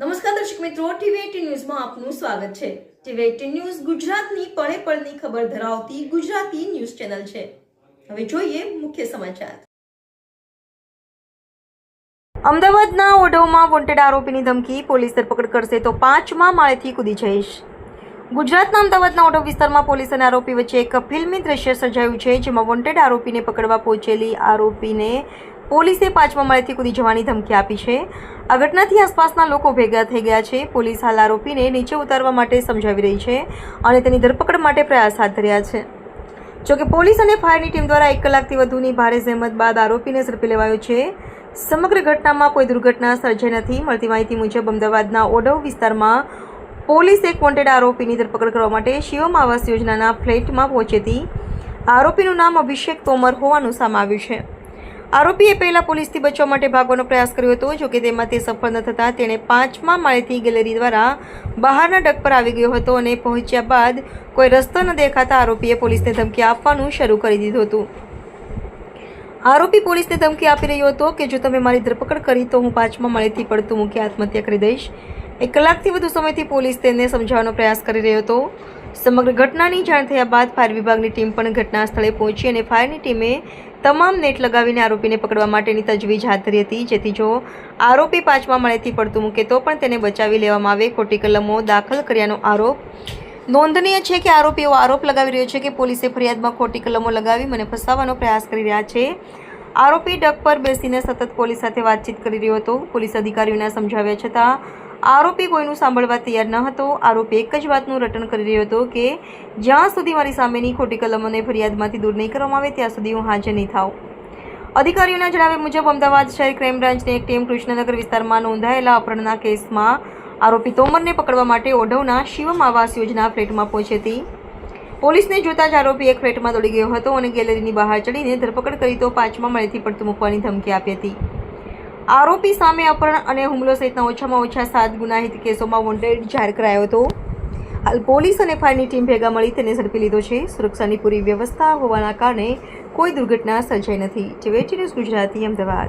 નમસ્કાર દર્શક મિત્રો ટીવી ન્યૂઝમાં આપનું સ્વાગત છે. ટીવી ન્યૂઝ ગુજરાતની પળે પળની ખબર ધરાવતી ગુજરાતી ન્યૂઝ ચેનલ છે. હવે જોઈએ મુખ્ય સમાચાર. અમદાવાદના ઓઢવમાં વોન્ટેડ આરોપીની ધમકી, પોલીસ ધરપકડ કરશે તો પાંચમા માળેથી કૂદી જઈશ. ગુજરાતના અમદાવાદના ઓઢવ વિસ્તારમાં પોલીસ અને આરોપી વચ્ચે એક ફિલ્મી દ્રશ્ય સર્જાયું છે, જેમાં વોન્ટેડ આરોપીને પકડવા પહોંચેલી આરોપીને પોલીસે પાંચમા માળેથી કૂદી જવાની ધમકી આપી છે. આ ઘટનાથી આસપાસના લોકો ભેગા થઈ ગયા છે. પોલીસ હાલ આરોપીને નીચે ઉતારવા માટે સમજાવી રહી છે અને તેની ધરપકડ માટે પ્રયાસ હાથ ધર્યા છે. જોકે પોલીસ અને ફાયરની ટીમ દ્વારા એક કલાકથી વધુની ભારે જહેમત બાદ આરોપીને ઝડપી લેવાયો છે. સમગ્ર ઘટનામાં કોઈ દુર્ઘટના સર્જાઈ નથી. મળતી માહિતી મુજબ અમદાવાદના ઓડવ વિસ્તારમાં પોલીસ એક વોન્ટેડ આરોપીની ધરપકડ કરવા માટે શિવમ આવાસ યોજનાના ફ્લેટમાં પહોંચી હતી. આરોપીનું નામ અભિષેક તોમર હોવાનું સામે આવ્યું છે. આરોપીએ પહેલા પોલીસથી બચવા માટે ભાગવાનો પ્રયાસ કર્યો હતો, જોકે તેમાં તે સફળ ન થતાં તેણે પાંચમા માળેથી ગેલેરી દ્વારા બહારના ડક પર આવી ગયો હતો અને પહોંચ્યા બાદ કોઈ રસ્તો ન દેખાતા આરોપીએ પોલીસને ધમકી આપવાનું શરૂ કરી દીધું હતું. આરોપી પોલીસને ધમકી આપી રહ્યો હતો કે, જો તમે મારી ધરપકડ કરી, તો હું પાંચમા માળેથી પડતું મૂકી આત્મહત્યા કરી દઈશ. એક કલાકથી વધુ સમયથી પોલીસ તેને સમજાવવાનો પ્રયાસ કરી રહ્યો હતો. સમગ્ર ઘટનાની જાણ થયા બાદ ફાયર વિભાગની ટીમ પણ ઘટના સ્થળે પહોંચી અને ફાયરની ટીમે તમામ નેટ લગાવીને આરોપીને પકડવા માટેની તજવીજ હાથ ધરી હતી. જેથી જો આરોપી પાંચમા મળેથી પડતું મૂકે તો પણ તેને બચાવી લેવામાં આવે. ખોટી કલમો દાખલ કર્યાનો આરોપ નોંધનીય છે કે આરોપી એવો આરોપ લગાવી રહ્યો છે કે પોલીસે ફરિયાદમાં ખોટી કલમો લગાવી મને ફસાવવાનો પ્રયાસ કરી રહ્યા છે. આરોપી ડક પર બેસીને સતત પોલીસ સાથે વાતચીત કરી રહ્યો હતો. પોલીસ અધિકારીઓના સમજાવ્યા છતાં આરોપી કોઈનું સાંભળવા તૈયાર ન હતો. આરોપી એક જ વાતનું રટણ કરી રહ્યો હતો કે, જ્યાં સુધી મારી સામેની ખોટી કલમોને ફરિયાદમાંથી દૂર નહીં કરવામાં આવે, ત્યાં સુધી હું હાજર નહીં થાઉં. અધિકારીઓના જણાવ્યા મુજબ, અમદાવાદ શહેર ક્રાઇમ બ્રાન્ચની એક ટીમ કૃષ્ણનગર વિસ્તારમાં નોંધાયેલા અપહરણના કેસમાં આરોપી તોમરને પકડવા માટે ઓઢવના શિવમ આવાસ યોજના ફ્લેટમાં પહોંચી હતી. પોલીસને જોતા જ આરોપી એક ફ્લેટમાં દોડી ગયો હતો અને ગેલેરીની બહાર ચડીને ધરપકડ કરી તો પાંચમા માળેથી પડતું મૂકવાની ધમકી આપી હતી. આરોપી સામે અપહરણ અને હુમલો સહિતના ઓછામાં ઓછા સાત ગુનાહિત કેસોમાં વોન્ટેડ જાહેર કરાયો હતો. હાલ પોલીસ અને ફાયરની ટીમ ભેગા મળી તેને ઝડપી લીધો છે. સુરક્ષાની પૂરી વ્યવસ્થા હોવાના કારણે કોઈ દુર્ઘટના સર્જાઈ નથી. TV news Gujarati, Ahmedabad.